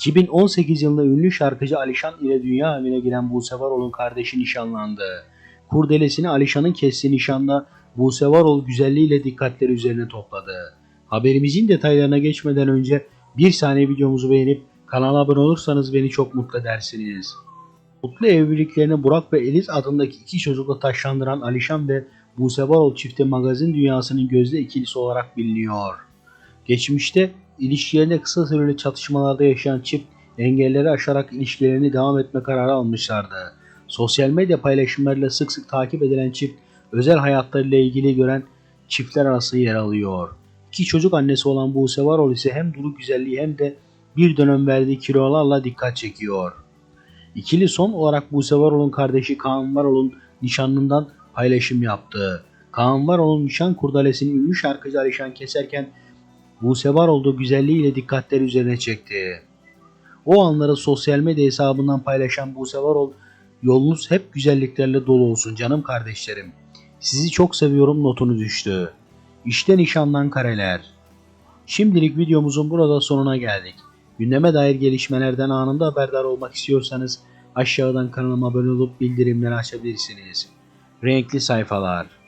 2018 yılında ünlü şarkıcı Alişan ile dünya evine giren Buse Varol'un kardeşi nişanlandı. Kurdelesini Alişan'ın kestiği nişanda Buse Varol güzelliğiyle dikkatleri üzerine topladı. Haberimizin detaylarına geçmeden önce bir saniye videomuzu beğenip kanala abone olursanız beni çok mutlu edersiniz. Mutlu evliliklerini Burak ve Eliz adındaki iki çocukla taşlandıran Alişan ve Buse Varol çifti magazin dünyasının gözde ikilisi olarak biliniyor. Geçmişte ilişkilerinde kısa süreli çatışmalarda yaşayan çift engelleri aşarak ilişkilerini devam etme kararı almışlardı. Sosyal medya paylaşımlarıyla sık sık takip edilen çift özel hayatlarıyla ilgili gören çiftler arasında yer alıyor. İki çocuk annesi olan Buse Varol ise hem duru güzelliği hem de bir dönem verdiği kilolarla dikkat çekiyor. İkili son olarak Buse Varol'un kardeşi Kaan Varol'un nişanlından paylaşım yaptı. Kaan Varol'un nişan kurdalesini ünlü şarkıcı Alişan keserken Buse Varol'da güzelliğiyle dikkatleri üzerine çekti. O anları sosyal medya hesabından paylaşan Buse Varol, yolunuz hep güzelliklerle dolu olsun canım kardeşlerim. Sizi çok seviyorum notunu düştü. İşte nişanlan kareler. Şimdilik videomuzun burada sonuna geldik. Gündeme dair gelişmelerden anında haberdar olmak istiyorsanız aşağıdan kanalıma abone olup bildirimleri açabilirsiniz. Renkli sayfalar.